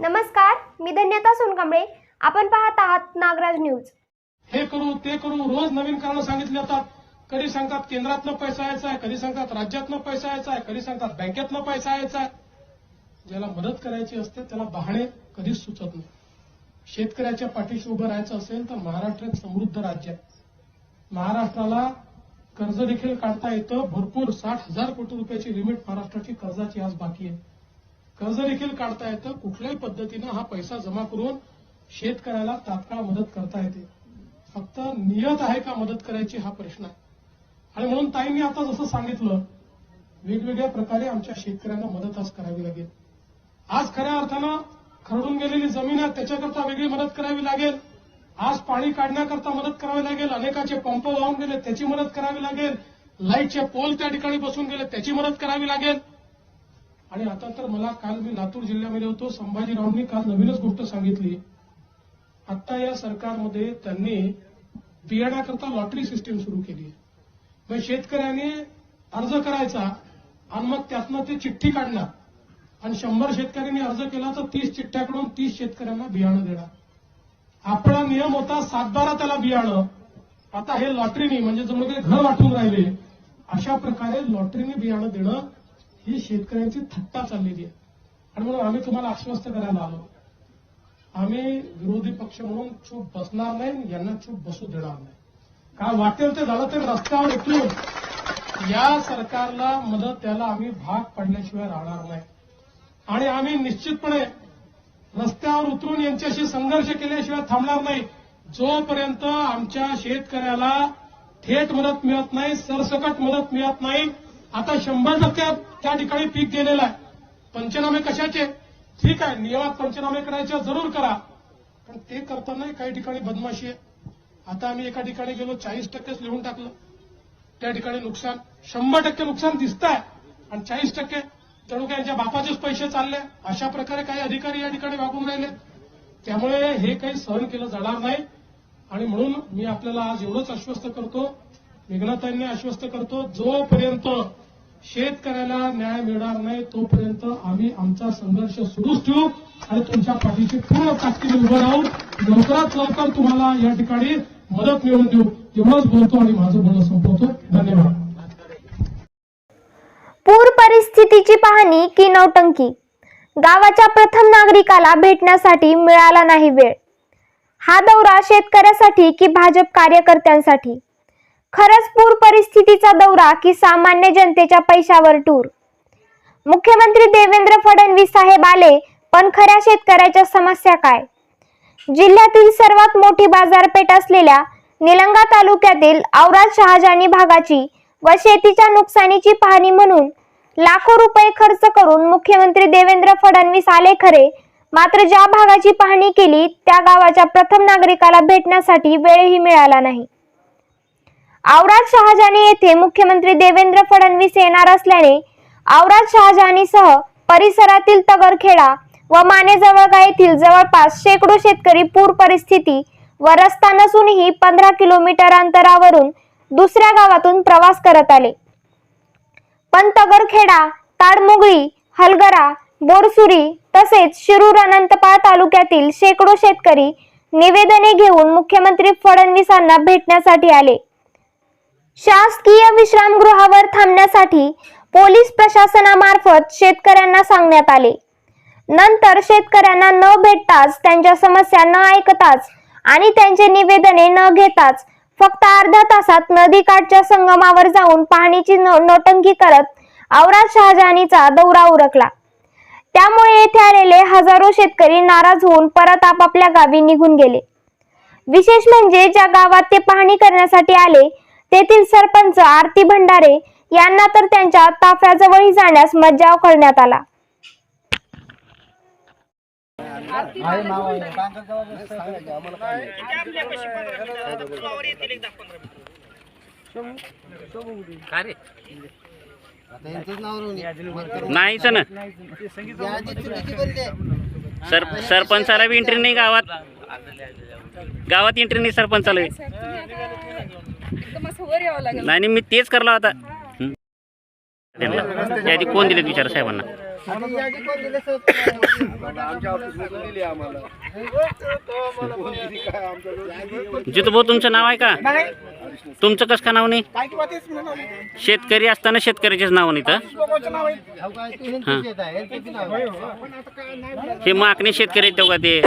धन्यता सोनकांबळे. आपण पाहत आहात नागराज न्यूज. हे करू ते करू रोज नवीन कारणं सांगितले जातात. कधी सांगतात केंद्रातनं पैसा यायचा आहे कधी सांगतात राज्यातनं पैसा यायचा आहे कधी सांगतात बँकेतनं पैसा यायचा आहे. ज्याला मदत करायची असते त्याला बहाणे कधीच सुचत नाही. शेतकऱ्याच्या पाठीशी उभं राहायचं असेल तर महाराष्ट्र एक समृद्ध राज्य आहे. महाराष्ट्राला कर्ज देखील काढता येतं. भरपूर साठ हजार कोटी रुपयाची लिमिट महाराष्ट्राची कर्जाची आज बाकी आहे. कर्ज देखील काढता येतं. कुठल्याही पद्धतीनं हा पैसा जमा करून शेतकऱ्याला तात्काळ मदत करता येते. फक्त नियत आहे का मदत करायची हा प्रश्न आहे. आणि म्हणून ताईंनी आता जसं सांगितलं वेगवेगळ्या प्रकारे आमच्या शेतकऱ्यांना मदत आज करावी लागेल. आज खऱ्या अर्थानं खरडून गेलेली जमीन आहे त्याच्याकरता वेगळी मदत करावी लागेल. आज पाणी काढण्याकरता मदत करावी लागेल. अनेकाचे पंप वाहून गेले त्याची मदत करावी लागेल. लाईटचे पोल त्या ठिकाणी बसून गेले त्याची मदत करावी लागेल. आणि आता तर मला काल मी लातूर जिल्ह्यामध्ये होतो. संभाजीरावांनी काल नवीनच गोष्ट सांगितली. आता या सरकारमध्ये त्यांनी बियाण्याकरता लॉटरी सिस्टीम सुरू केली. मग शेतकऱ्याने अर्ज करायचा आणि मग त्यातनं ते चिठ्ठी काढणार. आणि शंभर शेतकऱ्यांनी अर्ज केला तर तीस चिठ्ठ्याकडून तीस शेतकऱ्यांना बियाणं देणार. आपला नियम होता सातबारा त्याला बियाणं. आता हे लॉटरीनी म्हणजे जणू काही घर वाटून राहिले अशा प्रकारे लॉटरीने बियाणं देणं ही शेतकऱ्यांची थट्टा चाललेली आहे. आणि म्हणून आम्ही तुम्हाला आश्वस्त करायला आलो. आम्ही विरोधी पक्ष म्हणून चूप बसणार नाही यांना चूप बसू देणार नाही. काय वाटेल ते झालं तर रस्त्यावर उतरून या सरकारला मदत त्याला आम्ही भाग पडल्याशिवाय राहणार नाही. आणि आम्ही निश्चितपणे रस्त्यावर उतरून यांच्याशी संघर्ष केल्याशिवाय थांबणार नाही. जोपर्यंत आमच्या शेतकऱ्याला थेट मदत मिळत नाही सरसकट मदत मिळत नाही आता शंभर टक्के त्या ठिकाणी पीक गेलेलं आहे. पंचनामे कशाचे? ठीक आहे नियमात पंचनामे करायचे जरूर करा. पण ते करताना काही ठिकाणी बदमाशी आहे. आता आम्ही एका ठिकाणी गेलो चाळीस टक्केच लिहून टाकलं. त्या ठिकाणी नुकसान शंभर टक्के नुकसान दिसत आहे आणि चाळीस टक्के जणू काही यांच्या बापाचेच पैसे चालले. अशा प्रकारे काही अधिकारी या ठिकाणी वागून राहिले. त्यामुळे हे काही सहन केलं जाणार नाही. आणि म्हणून मी आपल्याला आज एवढंच आश्वस्त करतो मेघनाताईंनी आश्वस्त करतो जोपर्यंत शेतकऱ्याला न्याय मिळणार नाही तोपर्यंत आम्ही आमचा संघर्ष सुरूच ठेवू आणि तुमच्या पाठीशी पूर्ण ताकदीने उभं राहून लवकरात लवकर तुम्हाला या ठिकाणी मदत मिळवून देऊ. एवढंच बोलतो आणि माझं बोलणं संपवतो. धन्यवाद. पूर परिस्थितीची पाहणी की नौटंकी गावाच्या प्रथम नागरिकाला भेटण्यासाठी मिळाला नाही वेळ. हा दौरा शेतकऱ्यासाठी की भाजप कार्यकर्त्यांसाठी? खरंच पूर परिस्थितीचा दौरा की सामान्य जनतेच्या पैशावर टूर? मुख्यमंत्री देवेंद्र फडणवीस साहेब आले पण खऱ्या शेतकऱ्याच्या समस्या काय? जिल्ह्यातील सर्वात मोठी बाजारपेठ असलेल्या निलंगा तालुक्यातील औराद शहाजानी भागाची व शेतीच्या नुकसानीची पाहणी म्हणून लाखो रुपये खर्च करून मुख्यमंत्री देवेंद्र फडणवीस आले खरे मात्र ज्या भागाची पाहणी केली त्या गावाच्या प्रथम नागरिकाला भेटण्यासाठी वेळही मिळाला नाही. औराद शहाजानी येथे मुख्यमंत्री देवेंद्र फडणवीस येणार असल्याने औराद शहाजानीसह परिसरातील तगरखेडा व मानेजवळगा येथील जवळपास शेकडो शेतकरी पूर परिस्थिती व रस्ता नसूनही पंधरा किलोमीटर अंतरावरून दुसऱ्या गावातून प्रवास करत आले. पण तगरखेडा ताडमुगळी हलगरा बोरसुरी तसेच शिरूर अनंतपाळ तालुक्यातील शेकडो शेतकरी निवेदने घेऊन मुख्यमंत्री फडणवीसांना भेटण्यासाठी आले. शासकीय विश्रामगृहावर थांबण्यासाठी पोलीस प्रशासनामार्फत शेतकऱ्यांना सांगण्यात आले. नंतर शेतकऱ्यांना न भेटताच त्यांच्या समस्या न ऐकताच आणि त्यांचे निवेदने न घेताच फक्त अर्ध्या तासात नदीकाठच्या संगमावर जाऊन पाहणीची नो- नोटंकी करत औराद शहाजहानीचा दौरा उरकला. त्यामुळे येथे आलेले हजारो शेतकरी नाराज होऊन परत आपापल्या गावी निघून गेले. विशेष म्हणजे ज्या गावात ते पाहणी करण्यासाठी आले तेथील सरपंच आरती भंडारे यांना तर त्यांच्या ताफ्याजवळही जाण्यास मज्जाव करण्यात आला. नाही ना. सर सरपंचाला बी एंट्री नाही गावात. गावात एंट्री नाही सरपंचाला एकदम असं वर यावं लागेल. नाही नाही, मी तेच करला होता. त्यांना यादी कोण दिलेत विचार साहेबांना. आता जितू भाऊ तुमचं नाव आहे का? तुमचं कसं का नाव नाही? शेतकरी असताना शेतकऱ्याचेच नाव नाही तर ते हे मागणी शेतकरी आहेत तेव्हा ते.